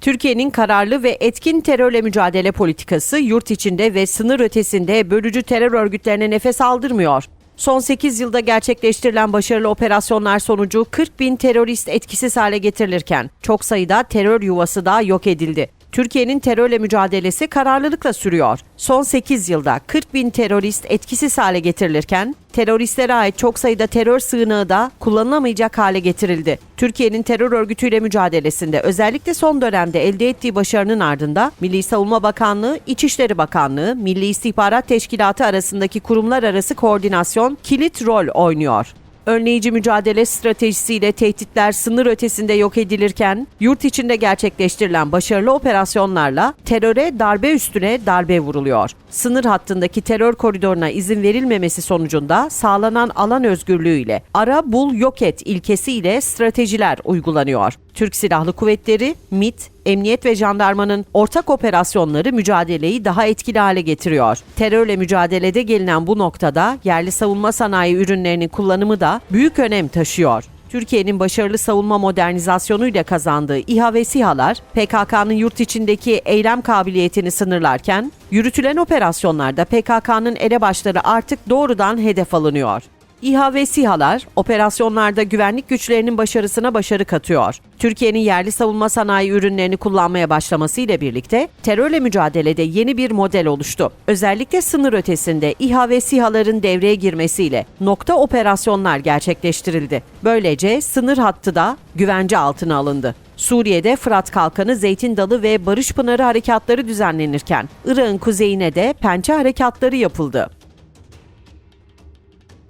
Türkiye'nin kararlı ve etkin terörle mücadele politikası yurt içinde ve sınır ötesinde bölücü terör örgütlerine nefes aldırmıyor. Son 8 yılda gerçekleştirilen başarılı operasyonlar sonucu 40 bin terörist etkisiz hale getirilirken çok sayıda terör yuvası da yok edildi. Türkiye'nin terörle mücadelesi kararlılıkla sürüyor. Son 8 yılda 40 bin terörist etkisiz hale getirilirken teröristlere ait çok sayıda terör sığınağı da kullanılamayacak hale getirildi. Türkiye'nin terör örgütüyle mücadelesinde özellikle son dönemde elde ettiği başarının ardında Milli Savunma Bakanlığı, İçişleri Bakanlığı, Milli İstihbarat Teşkilatı arasındaki kurumlar arası koordinasyon kilit rol oynuyor önleyici mücadele stratejisiyle tehditler sınır ötesinde yok edilirken, yurt içinde gerçekleştirilen başarılı operasyonlarla teröre darbe üstüne darbe vuruluyor. Sınır hattındaki terör koridoruna izin verilmemesi sonucunda sağlanan alan özgürlüğüyle ara bul yok et ilkesiyle stratejiler uygulanıyor. Türk Silahlı Kuvvetleri, MİT, Emniyet ve jandarmanın ortak operasyonları mücadeleyi daha etkili hale getiriyor. Terörle mücadelede gelinen bu noktada yerli savunma sanayi ürünlerinin kullanımı da büyük önem taşıyor. Türkiye'nin başarılı savunma modernizasyonuyla kazandığı İHA ve SİHA'lar PKK'nın yurt içindeki eylem kabiliyetini sınırlarken yürütülen operasyonlarda PKK'nın elebaşları artık doğrudan hedef alınıyor. İHA ve SİHA'lar operasyonlarda güvenlik güçlerinin başarısına başarı katıyor. Türkiye'nin yerli savunma sanayi ürünlerini kullanmaya başlamasıyla birlikte terörle mücadelede yeni bir model oluştu. Özellikle sınır ötesinde İHA ve SİHA'ların devreye girmesiyle nokta operasyonlar gerçekleştirildi. Böylece sınır hattı da güvence altına alındı. Suriye'de Fırat Kalkanı, Zeytin Dalı ve Barış Pınarı harekatları düzenlenirken Irak'ın kuzeyine de Pençe harekatları yapıldı.